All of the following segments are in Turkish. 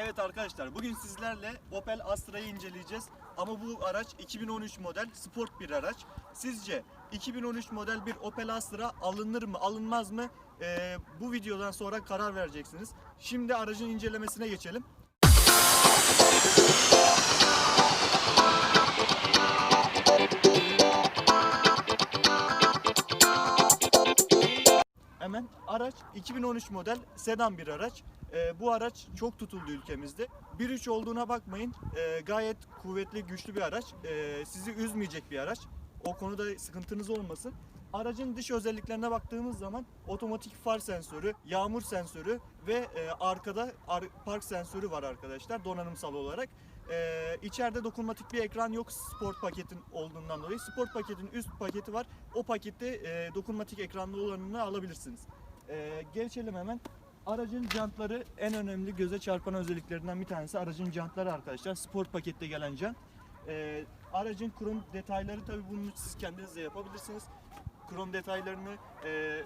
Evet arkadaşlar bugün sizlerle Opel Astra'yı inceleyeceğiz. Ama bu araç 2013 model sport bir araç. Sizce 2013 model bir Opel Astra alınır mı alınmaz mı? Ee, bu videodan sonra karar vereceksiniz. Şimdi aracın incelemesine geçelim. Araç 2013 model sedan bir araç. Ee, bu araç çok tutuldu ülkemizde. 1.3 olduğuna bakmayın. Ee, gayet kuvvetli, güçlü bir araç. Ee, sizi üzmeyecek bir araç. O konuda sıkıntınız olmasın. Aracın dış özelliklerine baktığımız zaman otomatik far sensörü, yağmur sensörü ve e, arkada ar- park sensörü var arkadaşlar donanımsal olarak. Ee, içeride dokunmatik bir ekran yok sport paketin olduğundan dolayı. Sport paketin üst paketi var. O pakette e, dokunmatik ekranlı olanını alabilirsiniz. Ee, geçelim hemen. Aracın jantları en önemli göze çarpan özelliklerinden bir tanesi aracın jantları arkadaşlar. Sport pakette gelen jant. Ee, aracın krom detayları tabi bunu siz kendiniz de yapabilirsiniz. Krom detaylarını e,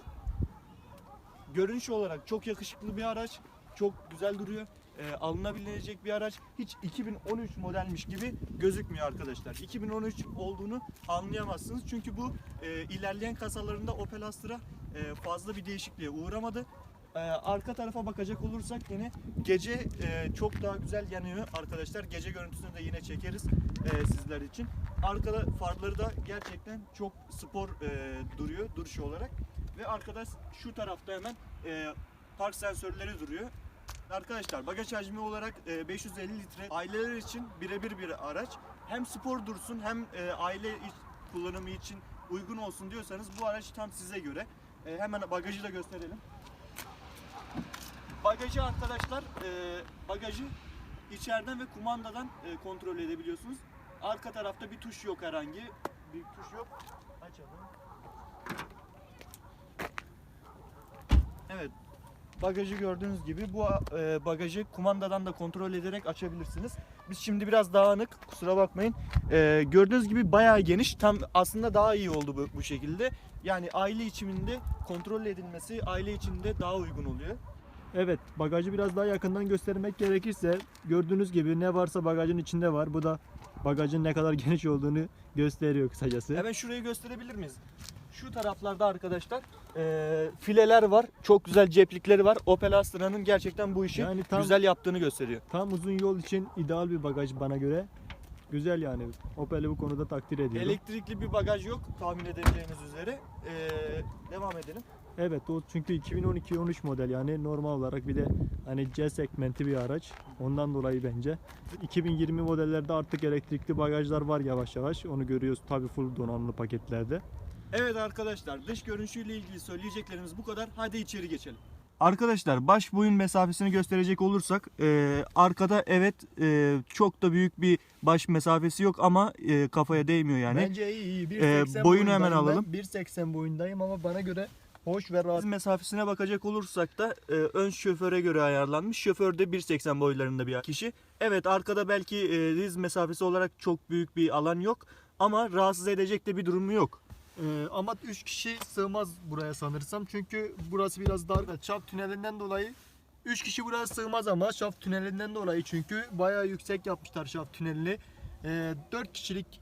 görünüş olarak çok yakışıklı bir araç. Çok güzel duruyor. E, alınabilecek bir araç. Hiç 2013 modelmiş gibi gözükmüyor arkadaşlar. 2013 olduğunu anlayamazsınız. Çünkü bu e, ilerleyen kasalarında Opel Astra e, fazla bir değişikliğe uğramadı. E, arka tarafa bakacak olursak yine gece e, çok daha güzel yanıyor arkadaşlar. Gece görüntüsünü de yine çekeriz sizler için. Arkada farları da gerçekten çok spor duruyor duruşu olarak. Ve arkada şu tarafta hemen park sensörleri duruyor. Arkadaşlar bagaj hacmi olarak e, 550 litre aileler için birebir bir araç. Hem spor dursun hem aile kullanımı için uygun olsun diyorsanız bu araç tam size göre. E, hemen bagajı da gösterelim. Bagajı arkadaşlar e, bagajı içeriden ve kumandadan e, kontrol edebiliyorsunuz. Arka tarafta bir tuş yok herhangi bir tuş yok. Açalım. Evet. Bagajı gördüğünüz gibi bu e, bagajı kumandadan da kontrol ederek açabilirsiniz. Biz şimdi biraz dağınık kusura bakmayın. E, gördüğünüz gibi bayağı geniş. Tam aslında daha iyi oldu bu, bu şekilde. Yani aile içiminde kontrol edilmesi aile içinde daha uygun oluyor. Evet bagajı biraz daha yakından göstermek gerekirse gördüğünüz gibi ne varsa bagajın içinde var. Bu da bagajın ne kadar geniş olduğunu gösteriyor kısacası. Hemen şurayı gösterebilir miyiz? Şu taraflarda arkadaşlar e, fileler var. Çok güzel ceplikleri var. Opel Astra'nın gerçekten bu işi Yani tam- güzel yaptığını gösteriyor. Tam uzun yol için ideal bir bagaj bana göre. Güzel yani. Opel'i bu konuda takdir ediyorum. Elektrikli bir bagaj yok tahmin edebileceğiniz üzere. E, devam edelim. Evet o çünkü 2012-13 model yani normal olarak bir de hani C segmenti bir araç. Ondan dolayı bence. 2020 modellerde artık elektrikli bagajlar var yavaş yavaş. Onu görüyoruz tabii full donanımlı paketlerde. Evet arkadaşlar dış görünüşüyle ilgili söyleyeceklerimiz bu kadar. Hadi içeri geçelim. Arkadaşlar baş boyun mesafesini gösterecek olursak e, arkada evet e, çok da büyük bir baş mesafesi yok ama e, kafaya değmiyor yani. Bence iyi iyi. Ee, 1.80 boyunu hemen alalım. 1.80 boyundayım ama bana göre hoş ve rahat. Mesafesine bakacak olursak da e, ön şoföre göre ayarlanmış. Şoför de 1.80 boylarında bir kişi. Evet arkada belki e, diz mesafesi olarak çok büyük bir alan yok ama rahatsız edecek de bir durumu yok. Ee, ama 3 kişi sığmaz buraya sanırsam. Çünkü burası biraz dar. Şaft tünelinden dolayı 3 kişi buraya sığmaz ama şaft tünelinden dolayı çünkü bayağı yüksek yapmışlar şaft tünelini. Ee, 4 kişilik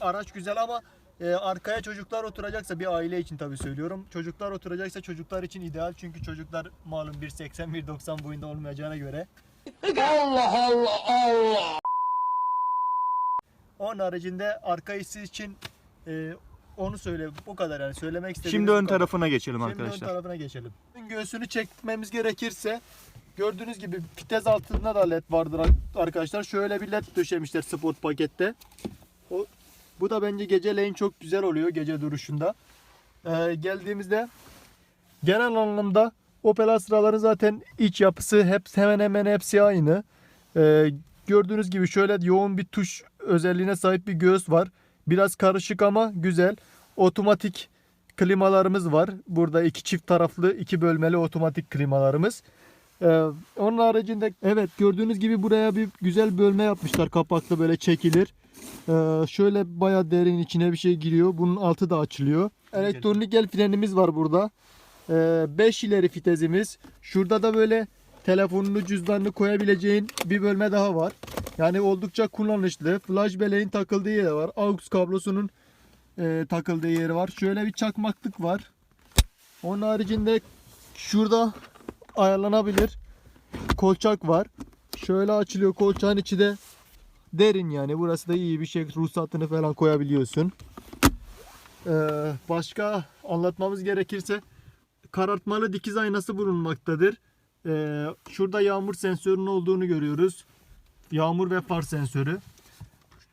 araç güzel ama e, arkaya çocuklar oturacaksa bir aile için tabii söylüyorum. Çocuklar oturacaksa çocuklar için ideal çünkü çocuklar malum 1.80 1.90 boyunda olmayacağına göre. Allah Allah Allah. Onun haricinde arka hissi için e, onu söyle bu kadar yani söylemek istediğim Şimdi ön tarafına geçelim Şimdi arkadaşlar. ön tarafına geçelim. Göğsünü çekmemiz gerekirse gördüğünüz gibi vites altında da led vardır arkadaşlar. Şöyle bir led döşemişler sport pakette. O, bu da bence geceleyin çok güzel oluyor gece duruşunda. Ee, geldiğimizde genel anlamda Opel Astra'ların zaten iç yapısı hep hemen hemen hepsi aynı. Ee, gördüğünüz gibi şöyle yoğun bir tuş özelliğine sahip bir göğüs var. Biraz karışık ama güzel. Otomatik klimalarımız var. Burada iki çift taraflı, iki bölmeli otomatik klimalarımız. Ee, onun haricinde evet gördüğünüz gibi buraya bir güzel bölme yapmışlar. Kapaklı böyle çekilir. Ee, şöyle bayağı derin içine bir şey giriyor. Bunun altı da açılıyor. Elektronik el frenimiz var burada. 5 ileri fitezimiz. Şurada da böyle telefonunu cüzdanını koyabileceğin bir bölme daha var. Yani oldukça kullanışlı. Flash belleğin takıldığı yeri var. AUX kablosunun e, takıldığı yeri var. Şöyle bir çakmaklık var. Onun haricinde şurada ayarlanabilir kolçak var. Şöyle açılıyor. Kolçağın içi de derin yani. Burası da iyi bir şey. Ruhsatını falan koyabiliyorsun. Ee, başka anlatmamız gerekirse karartmalı dikiz aynası bulunmaktadır. Ee, şurada yağmur sensörünün olduğunu görüyoruz. Yağmur ve far sensörü.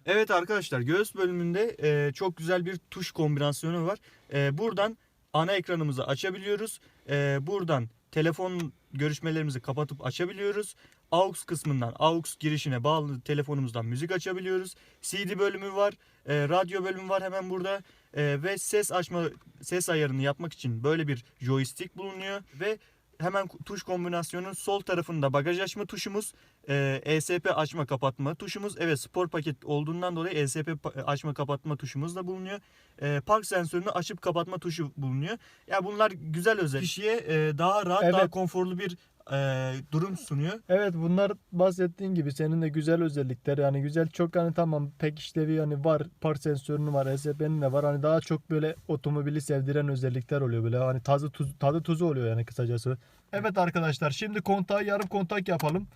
Evet arkadaşlar göğüs bölümünde e, çok güzel bir tuş kombinasyonu var. E, buradan ana ekranımızı açabiliyoruz. E, buradan telefon görüşmelerimizi kapatıp açabiliyoruz. AUX kısmından AUX girişine bağlı telefonumuzdan müzik açabiliyoruz. CD bölümü var, radyo bölümü var hemen burada ve ses açma ses ayarını yapmak için böyle bir joystick bulunuyor ve hemen tuş kombinasyonun sol tarafında bagaj açma tuşumuz, e, ESP açma kapatma tuşumuz. Evet spor paket olduğundan dolayı ESP açma kapatma tuşumuz da bulunuyor. E, park sensörünü açıp kapatma tuşu bulunuyor. Ya bunlar güzel özel. Kişiye e, daha rahat, Evet. daha konforlu bir e, durum sunuyor. Evet bunlar bahsettiğin gibi senin de güzel özellikler yani güzel çok hani tamam pek işlevi yani var park sensörünün var ESP'nin de var hani daha çok böyle otomobili sevdiren özellikler oluyor böyle hani tadı tuzu, tadı tuzu oluyor yani kısacası. Evet arkadaşlar şimdi kontağı yarım kontak yapalım.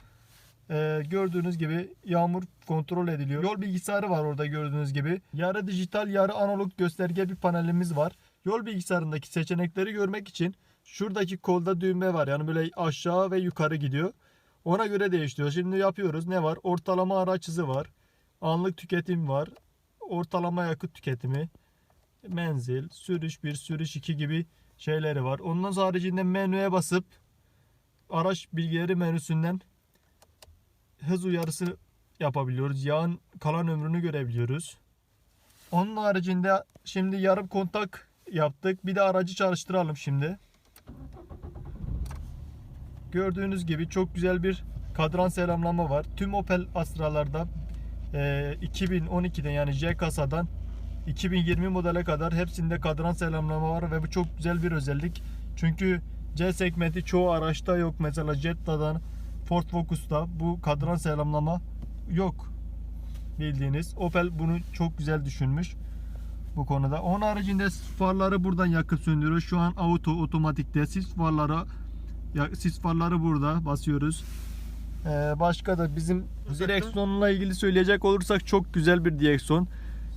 Ee, gördüğünüz gibi yağmur kontrol ediliyor. Yol bilgisayarı var orada gördüğünüz gibi. Yarı dijital yarı analog gösterge bir panelimiz var. Yol bilgisayarındaki seçenekleri görmek için şuradaki kolda düğme var. Yani böyle aşağı ve yukarı gidiyor. Ona göre değiştiriyor. Şimdi yapıyoruz. Ne var? Ortalama araç hızı var. Anlık tüketim var. Ortalama yakıt tüketimi. Menzil, sürüş 1, sürüş 2 gibi şeyleri var. Ondan haricinde menüye basıp araç bilgileri menüsünden hız uyarısı yapabiliyoruz. Yağın kalan ömrünü görebiliyoruz. Onun haricinde şimdi yarım kontak yaptık. Bir de aracı çalıştıralım şimdi. Gördüğünüz gibi çok güzel bir kadran selamlama var. Tüm Opel Astra'larda e, 2012'den yani J kasadan 2020 modele kadar hepsinde kadran selamlama var ve bu çok güzel bir özellik. Çünkü C segmenti çoğu araçta yok. Mesela Jetta'dan Ford Focus'ta bu kadran selamlama yok bildiğiniz. Opel bunu çok güzel düşünmüş bu konuda. Onun haricinde farları buradan yakıp söndürüyor. Şu an auto otomatikte sis farları sis farları burada basıyoruz. Ee, başka da bizim direksiyonla ilgili söyleyecek olursak çok güzel bir direksiyon.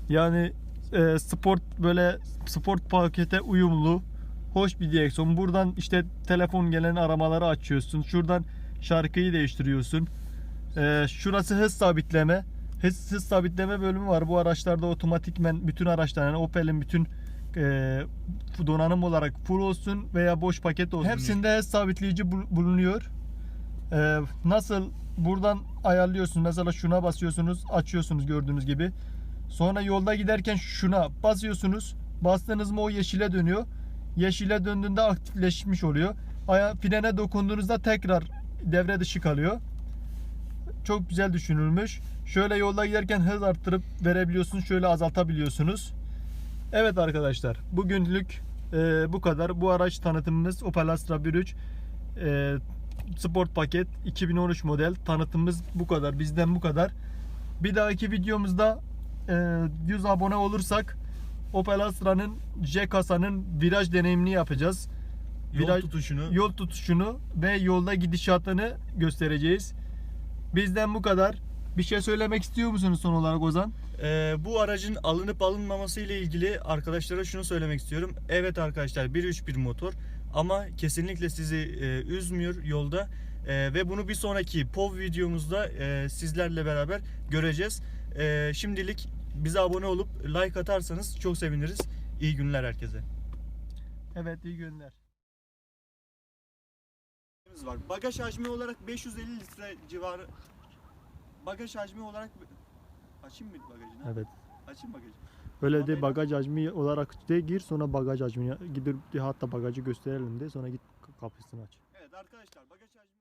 Yani e, sport böyle sport pakete uyumlu hoş bir direksiyon. Buradan işte telefon gelen aramaları açıyorsun. Şuradan şarkıyı değiştiriyorsun. Ee, şurası hız sabitleme. Hız, hız sabitleme bölümü var. Bu araçlarda otomatikmen bütün araçlar yani Opel'in bütün e, donanım olarak full olsun veya boş paket olsun. Hepsinde hız sabitleyici bul- bulunuyor. Ee, nasıl buradan ayarlıyorsunuz. Mesela şuna basıyorsunuz, açıyorsunuz gördüğünüz gibi. Sonra yolda giderken şuna basıyorsunuz. Bastığınız mı o yeşile dönüyor. Yeşile döndüğünde aktifleşmiş oluyor. Aya frene dokunduğunuzda tekrar devre dışı kalıyor. Çok güzel düşünülmüş. Şöyle yolda giderken hız arttırıp verebiliyorsunuz. Şöyle azaltabiliyorsunuz. Evet arkadaşlar bugünlük e, bu kadar. Bu araç tanıtımımız Opel Astra 1.3 e, Sport paket 2013 model tanıtımımız bu kadar. Bizden bu kadar. Bir dahaki videomuzda e, 100 abone olursak Opel Astra'nın J kasanın viraj deneyimini yapacağız. Yol Viraj- tutuşunu. Yol tutuşunu ve yolda gidişatını göstereceğiz. Bizden bu kadar. Bir şey söylemek istiyor musunuz son olarak Ozan? Ee, bu aracın alınıp alınmaması ile ilgili arkadaşlara şunu söylemek istiyorum. Evet arkadaşlar 1.3 motor ama kesinlikle sizi e, üzmüyor yolda. E, ve bunu bir sonraki POV videomuzda e, sizlerle beraber göreceğiz. E, şimdilik bize abone olup like atarsanız çok seviniriz. İyi günler herkese. Evet iyi günler. Var. Bagaj hacmi olarak 550 litre civarı. Bagaj hacmi olarak açayım mı bagajını? Evet. Açayım bagajı. Öyle Tamam, de bagaj hacmi olarak de gir sonra bagaj hacmini gidip hatta bagajı gösterelim de sonra git kapısını aç. Evet arkadaşlar bagaj hacmi